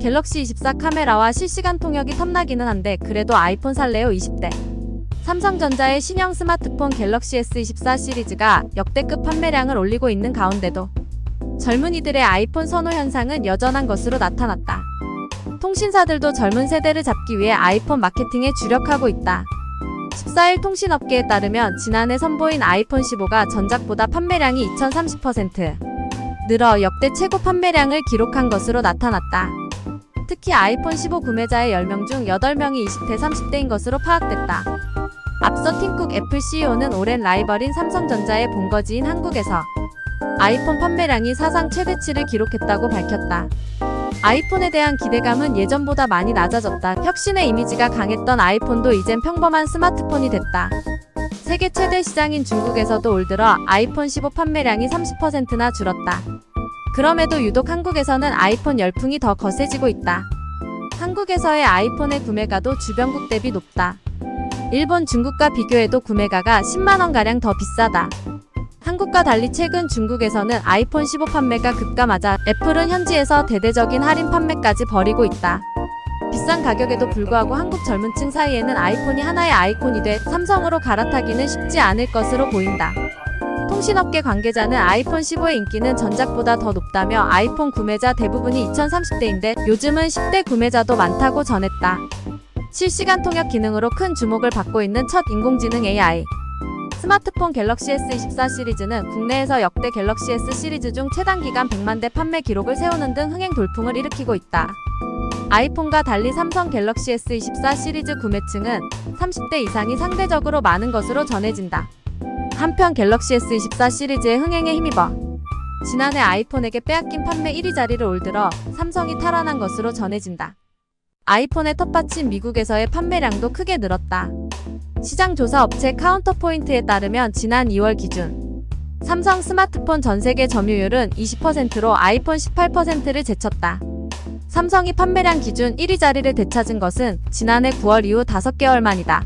갤럭시 24 카메라와 실시간 통역이 탐나기는 한데 그래도 아이폰 살래요 20대. 삼성전자의 신형 스마트폰 갤럭시 S24 시리즈가 역대급 판매량을 올리고 있는 가운데도 젊은이들의 아이폰 선호 현상은 여전한 것으로 나타났다. 통신사들도 젊은 세대를 잡기 위해 아이폰 마케팅에 주력하고 있다. 14일 통신업계에 따르면 지난해 선보인 아이폰 15가 전작보다 판매량이 2030% 늘어 역대 최고 판매량을 기록한 것으로 나타났다. 특히 아이폰 15 구매자의 10명 중 8명이 20대 30대인 것으로 파악됐다. 앞서 팀쿡 애플 CEO는 오랜 라이벌인 삼성전자의 본거지인 한국에서 아이폰 판매량이 사상 최대치를 기록했다고 밝혔다. 아이폰에 대한 기대감은 예전보다 많이 낮아졌다. 혁신의 이미지가 강했던 아이폰도 이젠 평범한 스마트폰이 됐다. 세계 최대 시장인 중국에서도 올 들어 아이폰 15 판매량이 30%나 줄었다. 그럼에도 유독 한국에서는 아이폰 열풍이 더 거세지고 있다. 한국에서의 아이폰의 구매가도 주변국 대비 높다. 일본, 중국과 비교해도 구매가가 10만원가량 더 비싸다. 한국과 달리 최근 중국에서는 아이폰 15 판매가 급감하자 애플은 현지에서 대대적인 할인 판매까지 벌이고 있다. 비싼 가격에도 불구하고 한국 젊은 층 사이에는 아이폰이 하나의 아이콘이 돼 삼성으로 갈아타기는 쉽지 않을 것으로 보인다. 통신업계 관계자는 아이폰 15의 인기는 전작보다 더 높다며 아이폰 구매자 대부분이 2030대인데 요즘은 10대 구매자도 많다고 전했다. 실시간 통역 기능으로 큰 주목을 받고 있는 첫 인공지능 AI. 스마트폰 갤럭시 S24 시리즈는 국내에서 역대 갤럭시 S 시리즈 중 최단 기간 100만 대 판매 기록을 세우는 등 흥행 돌풍을 일으키고 있다. 아이폰과 달리 삼성 갤럭시 S24 시리즈 구매층은 30대 이상이 상대적으로 많은 것으로 전해진다. 한편 갤럭시 S24 시리즈의 흥행에 힘입어 지난해 아이폰에게 빼앗긴 판매 1위 자리를 올들어 삼성이 탈환한 것으로 전해진다. 아이폰의 텃밭인 미국에서의 판매량도 크게 늘었다. 시장 조사 업체 카운터포인트에 따르면 지난 2월 기준 삼성 스마트폰 전 세계 점유율은 20%로 아이폰 18%를 제쳤다. 삼성이 판매량 기준 1위 자리를 되찾은 것은 지난해 9월 이후 5개월 만이다.